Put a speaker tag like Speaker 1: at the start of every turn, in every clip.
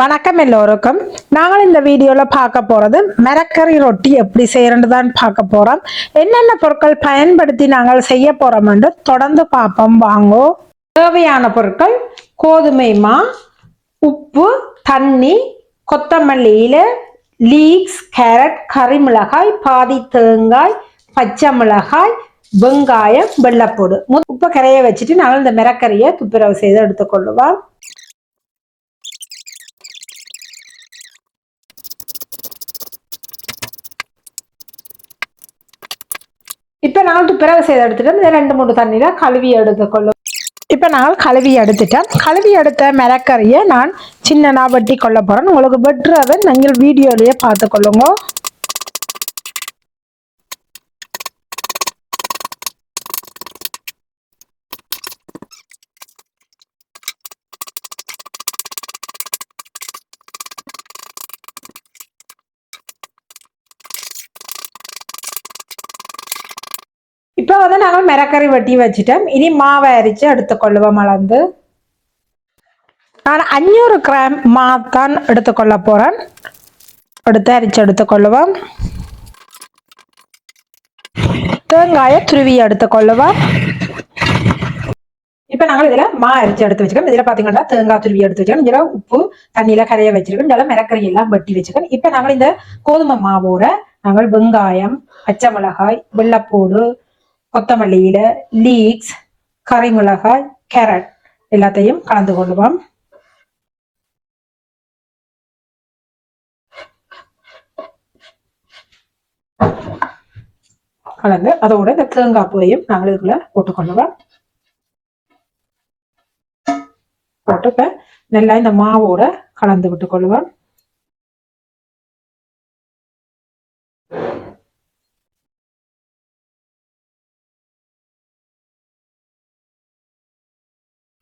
Speaker 1: வணக்கம் எல்லோருக்கும். நாங்கள் இந்த வீடியோவில் பார்க்க போகிறது மரக்கறி ரொட்டி எப்படி செய்யறது தான் பார்க்க போகிறோம் என்னென்ன பொருட்கள் பயன்படுத்தி நாங்கள் செய்ய போகிறோம் என்று தொடர்ந்து பார்ப்போம். வாங்கோ. தேவையான பொருட்கள் கோதுமை மா உப்பு தண்ணி கொத்தமல்லி இலை லீக்ஸ் கேரட் கறி மிளகாய் பாதி தேங்காய் பச்சை மிளகாய் வெங்காயம் வெள்ளைப்பூடு மு- உப்பு வச்சுட்டு நாங்கள் இந்த மிரக்கறியை துப்புரவு செய்து எடுத்துக்கொள்ளுவோம். இப்போ நாங்கள் பிறகு செய்து எடுத்துட்டோம் இதை ரெண்டு மூணு தண்ணியில் கழுவி எடுத்துக்கொள்ளும். இப்போ நாங்கள் கழுவி எடுத்துட்டேன். கழுவி எடுத்த மிளக்கறியை நான் சின்னனாக வெட்டி கொள்ள போகிறேன் உங்களுக்கு வெட்டுறதை நீங்கள் வீடியோலேயே பார்த்துக்கொள்ளுங்க. இப்போ வந்து நாங்கள் மிரக்கறி வெட்டி வச்சுட்டோம். இனி மாவை அரிச்சு எடுத்துக்கொள்ளுவோம் அளந்து நான் அஞ்சூறு கிராம் மாத்தான் எடுத்துக்கொள்ள போகிறேன் எடுத்து அரிச்சு எடுத்துக்கொள்ளுவோம். தேங்காயை துருவி எடுத்துக்கொள்ளுவோம். இப்போ நாங்கள் இதில் மா அரிச்சு எடுத்து வச்சுக்கோம் இதில் பார்த்தீங்கன்னா தேங்காய் துருவி எடுத்து வச்சுக்கணும் இதில் உப்பு தண்ணியில் கரைய வச்சிருக்கோம். இதில் மிரக்கறி எல்லாம் வெட்டி வச்சுக்கணும் இப்போ நாங்கள் இந்த கோதுமை மாவோட நாங்கள் வெங்காயம் பச்சை மிளகாய் வெள்ளைப்பூடு கொத்தமல்லி இலை லீக்ஸ் கரைமிளகாய் கேரட் எல்லாத்தையும் கலந்து கொள்வோம். கலந்து அதோட இந்த தேங்காப்புவையும் நாங்கள் இதுக்குள்ள போட்டுக்கொள்ளுவோம் போட்டு இப்ப நல்லா இந்த மாவோட கலந்து விட்டுக்கொள்ளுவோம்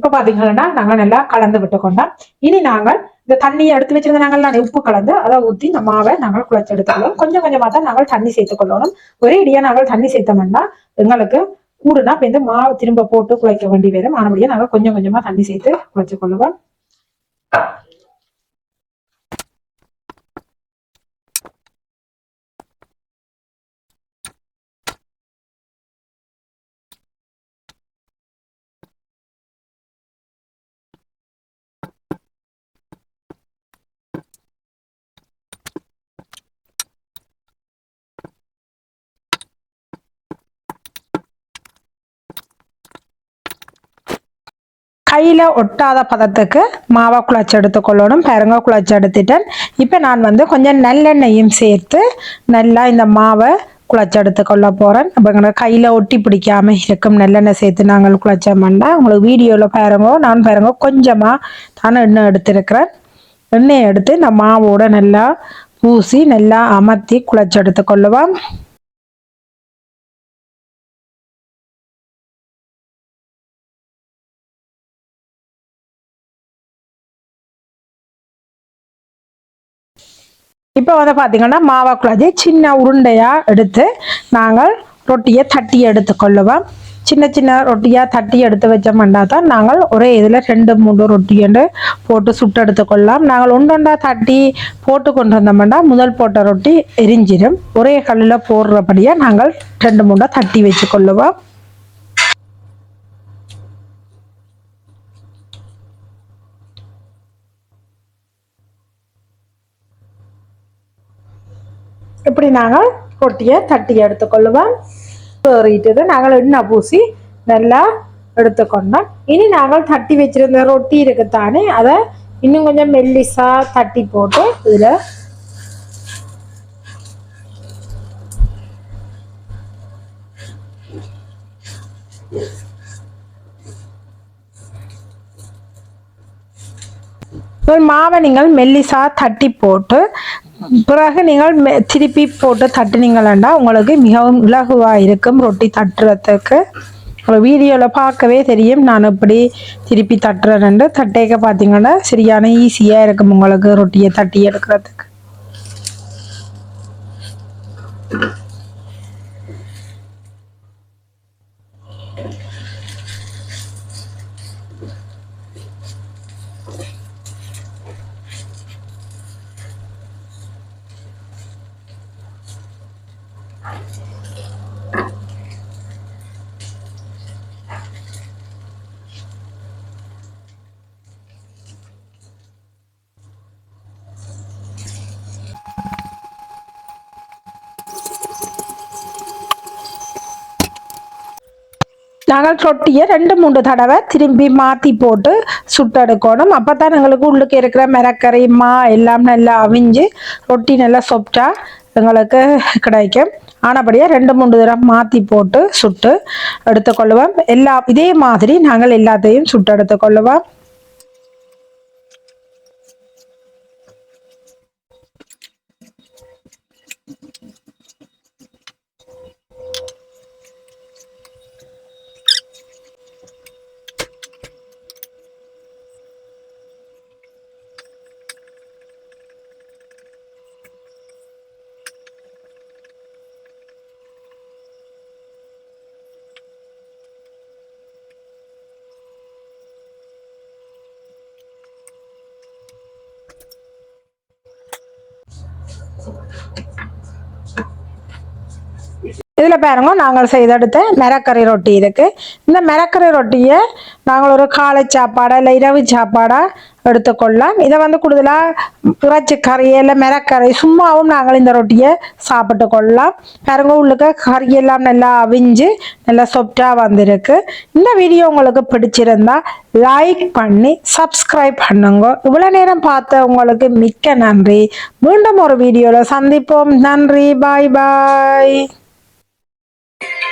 Speaker 1: இப்ப பாத்தீங்கன்னா நாங்க நல்லா கலந்து விட்டுக்கொண்டோம். இனி நாங்கள் இந்த தண்ணியை எடுத்து வச்சிருந்த நாங்கள் நான் உப்பு கலந்து அதை ஊத்தி இந்த மாவை நாங்கள் குழைச்சு எடுத்துக்கொள்ளும் கொஞ்சம் கொஞ்சமா தான் நாங்கள் தண்ணி சேர்த்துக் கொள்ளணும். ஒரே இடியா நாங்கள் தண்ணி சேர்த்தோம்னா எங்களுக்கு கூடுனா இப்ப இந்த மாவை திரும்ப போட்டு குழைக்க வேண்டி வரும் ஆனபடியா நாங்கள் கொஞ்சம் கொஞ்சமா தண்ணி சேர்த்து குழைச்சு கொள்ளுவோம். கையில் ஒட்டாத பதத்துக்கு மாவை குழச்சி எடுத்துக்கொள்ளணும் பாருங்க குழச்சி எடுத்துட்டேன். இப்போ நான் வந்து கொஞ்சம் நல்லெண்ணெயும் சேர்த்து நல்லா இந்த மாவை குழச்சி எடுத்துக்கொள்ள போகிறேன் அப்போ கையில் ஒட்டி பிடிக்காமல் இருக்கும். நல்லெண்ணெய் சேர்த்து நாங்கள் குழச்சோம்னா உங்களுக்கு வீடியோவில் பாருங்க நான் பாருங்க கொஞ்சமாக தான் எண்ணெய் எடுத்திருக்கிறேன். எண்ணெயை எடுத்து இந்த மாவோட நல்லா பூசி நல்லா அமர்த்தி குழச்சி எடுத்துக்கொள்ளுவோம் இப்போ வந்து பார்த்தீங்கன்னா மாவா குழச்சி சின்ன உருண்டையாக எடுத்து நாங்கள் ரொட்டியை தட்டி எடுத்துக்கொள்ளுவோம். சின்ன சின்ன ரொட்டியாக தட்டி எடுத்து வச்சோம்னா தான் நாங்கள் ஒரே இதில் ரெண்டு மூணு ரொட்டியென்று போட்டு சுட்டு எடுத்துக்கொள்ளலாம். நாங்கள் ஒன்றொண்டா தட்டி போட்டு கொண்டு வந்தோம்னா முதல் போட்ட ரொட்டி எரிஞ்சிடும் ஒரே கல்லில் போடுறபடியாக நாங்கள் ரெண்டு மூண்டாக தட்டி வச்சுக்கொள்ளுவோம். இப்படி நாங்கள் ரொட்டியை தட்டி எடுத்துக்கொள்ளுவோம்? ஏறிட்டது நாங்கள் எண்ணெய் பூசி நல்லா எடுத்துக்கொண்டோம். இனி நாங்கள் தட்டி வச்சிருந்த ரொட்டி இருக்குத்தானே அதை இன்னும் கொஞ்சம் மெல்லிசா தட்டி போட்டு இதில் மாவை நீங்கள் மெல்லிசா தட்டி போட்டு பிறகு நீங்கள் திருப்பி போட்டு தட்டுனீங்களா உங்களுக்கு மிகவும் இலகுவாக இருக்கும் ரொட்டி தட்டுறதுக்கு. வீடியோவில் பார்க்கவே தெரியும். நான் எப்படி திருப்பி தட்டுறேன்னு தட்டேக்க பார்த்தீங்கன்னா சரியான ஈஸியாக இருக்கும் உங்களுக்கு ரொட்டியை தட்டி எடுக்கிறதுக்கு. நாங்கள் ரொட்டியை ரெண்டு மூணு தடவை திரும்பி மாற்றி போட்டு சுட்டெடுக்கணும். அப்போ தான் எங்களுக்கு உள்ளுக்கு இருக்கிற மிரக்கறி மா எல்லாம் நல்லா அவிஞ்சு ரொட்டி நல்லா சொப்டா எங்களுக்கு கிடைக்கும். ஆனபடியாக ரெண்டு மூன்று தரம் மாற்றி போட்டு சுட்டு எடுத்துக்கொள்ளுவோம். எல்லா இதே மாதிரி நாங்கள் எல்லாத்தையும் சுட்டு எடுத்துக்கொள்ளுவோம். இதில் பாருங்க நாங்கள் செய்தெடுத்த மிரக்கறி ரொட்டி இதுக்கு. இந்த மிரக்கறி ரொட்டியை நாங்கள் ஒரு காலை சாப்பாடா இல்லை இரவு சாப்பாடாக எடுத்துக்கொள்ளலாம் இதை வந்து கூடுதலாக இறைச்சி கறி இல்லை மிரக்கறி சும்மாவும் நாங்கள் இந்த ரொட்டியை சாப்பிட்டு கொள்ளலாம். பாருங்க உள்ளுக்க கறி எல்லாம் நல்லா அவிஞ்சு நல்லா சொப்டாக வந்திருக்கு. இந்த வீடியோ உங்களுக்கு பிடிச்சிருந்தா லைக் பண்ணி சப்ஸ்கிரைப் பண்ணுங்க. இவ்வளோ நேரம் பார்த்த உங்களுக்கு மிக்க நன்றி. மீண்டும் ஒரு வீடியோவில் சந்திப்போம். நன்றி. பாய் பாய் you